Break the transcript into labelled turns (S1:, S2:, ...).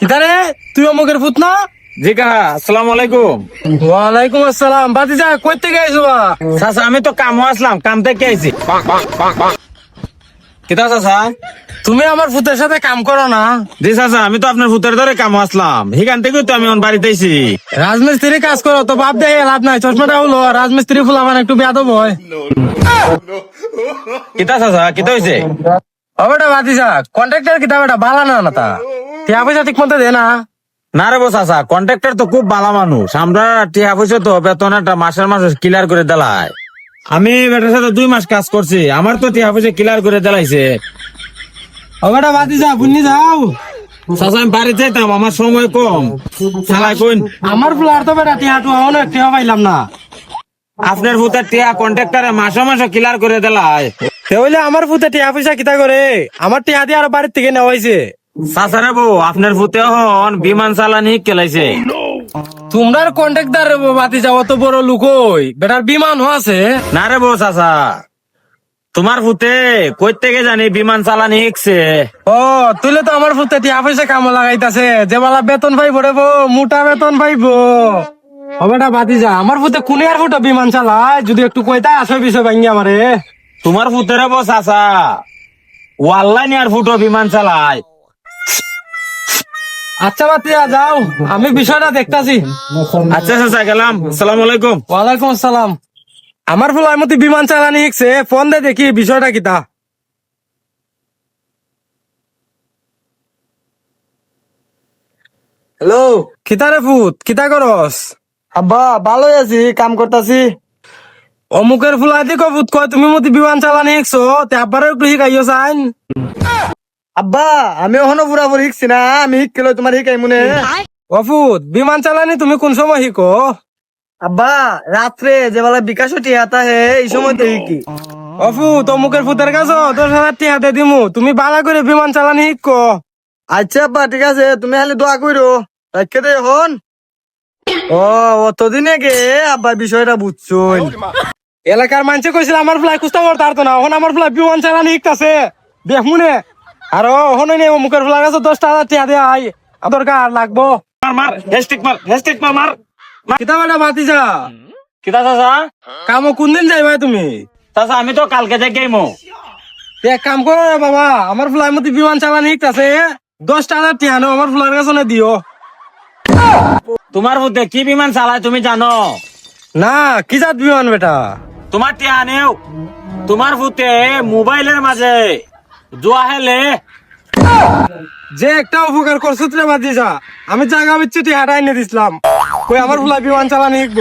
S1: কিতারে তুই অমুকের ফুত না?
S2: জি কাহা আসসালামু আলাইকুম।
S1: ওয়ালাইকুম আসসালাম। বাতিজা কই থেকে আইছো
S2: চাচা আমি তো কামও আসলাম কাম থেকে আইছি। কিতা চাচা?
S1: তুমি আমার ফুতের সাথে কাম করো না।
S2: জি চাচা আমি তো আপনার ভূতের ধরে কাম আসলাম। সেখান থেকে তো আমি আমার বাড়িতে আইছি।
S1: রাজমিস্ত্রি কাজ করো তো বাপ দেখে লাভ নাই চশমাটা হলো রাজমিস্ত্রি ফুলা মানে একটু বেয়াদব হয়।
S2: কিতা চাচা কিতা হয়েছে
S1: কন্ট্রাক্টর বেটা বালা না না তা টিয়া পয়সা ঠিক মতো দে না।
S2: না রে বো চাচা কন্ট্রাক্টর তো খুব ভালো মানুষ। আমরা টিয়া পয়সা তো বেতন একটা মাসের মাস ক্লিয়ার করে আমি বেটার সাথে দুই মাস কাজ করছি আমার তো টিয়া পয়সা ক্লিয়ার করে দেলাইছে।
S1: বুঝনি যাও।
S2: চাচা আমি বাড়ি যাইতাম আমার সময় কম। চালাই কইন।
S1: আমার ফুলার তো বেটা টিয়া অনেক টিয়া পাইলাম না।
S2: আপনার ভূতের টিয়া কন্ট্রাক্টরে মাসে মাসে ক্লিয়ার করে দেলাই
S1: তাহলে আমার ফুতে টিয়া পয়সা কিতা করে? আমার টিয়া দিয়ে আর বাড়ির থেকে নেওয়া হয়েছে
S2: চাচারে বউ আপনার ভূতে হন বিমান চালানি কেলাইছে।
S1: তোমরার কন্ট্রাক্টর বাতি যাও অত বড় লোক হই বেটার বিমান আছে।
S2: না রে বউ চাচা তোমার ফুতে কই থেকে জানি বিমান চালানি শিখছে
S1: ও তুলে তো আমার ফুতে টিয়া পয়সা কামে লাগাইতাছে। যে বালা বেতন পাইবো রে বো মোটা বেতন পাইবো ও বেটা বাতি যা। আমার ফুতে কোনে আর ফুটা বিমান চালায়? যদি একটু কইতা আসবে বিষয় ভাঙ্গি আমারে।
S2: তোমার ভূতেরে বউ চাচা। ওয়াল্লাইনি আর ফুটো বিমান চালায়।
S1: আচ্ছা বাতিয়া যাও। আমি বিষয়টা দেখতাছি।
S2: আচ্ছা চাচা গেলাম। সালাম আলাইকুম।
S1: ওয়ালাইকুম আসসালাম। আমার ফুলার মতো বিমান চালানি শিখছে ফোন দে দেখি বিষয়টা কিতা।
S3: হ্যালো
S1: কিতা রে ফুত কিতা করস?
S3: আব্বা ভালোই আছি। কাম করতাছি।
S1: অমুকের ফুলাই দেখো ফুত কয় তুমি মতো বিমান চালানি শিখছো তে আব্বারও একটু শিখাইও চাইন
S3: আব্বা আমি এখনও পুরাপুরি শিখছি না আমি শিখিলো তোমার শিখাই মনে।
S1: অফুত বিমান চালানি তুমি কোন সময় শিখো?
S3: আব্বা রাত্রে যে বেলা বিকাশ টিহাতা হে এই সময় তো শিখি।
S1: অফুত অমুকের ফুতের কাছে দশ হাজার টিহাতে দিমু তুমি বালা করে বিমান চালানি শিখো।
S3: আচ্ছা আব্বা ঠিক আছে তুমি খালি দোয়া করো রাখকে দে এখন। ও অতদিনে গে আব্বা বিষয়টা বুঝছ
S1: এলাকার মানুষে কইছিল আমার ফ্লাই কুস্তা করতে পারতো না। এখন আমার ফ্লাই বিমান চালানি শিখতাছে দেখ মুনে। আর ওখানে নেই অমুকের ফ্লাই কাছে দশটা হাজার টিহা দেয়া আই দরকার লাগবো।
S2: মার মার হেস্টিক মার হেস্টিক মার মার।
S1: কিতা বেটা বাতি যা
S2: কিতা চাচা?
S1: কামো কোন দিন যাইবা তুমি?
S2: চাচা আমি তো কালকে যাই গেমো।
S1: এক কাম করো রে বাবা আমার ফ্লাই মতো বিমান চালানি শিখতাছে দশটা হাজার টিহা নো আমার ফ্লাইয়ের কাছে না দিও।
S2: তোমার ভূতে কি বিমান চালায় তুমি জানো?
S1: না কি জাত বিমান বেটা?
S2: তোমার টিয়া নেও। তোমার ভূতে মোবাইলের মাঝে জুয়া হেলে।
S1: যে একটা উপকার করছ রে বাদি যা আমি জায়গা বিচ্ছি টিহাটা এনে দিছিলাম। কই আমার ফুলা বিমান চালানি শিখব।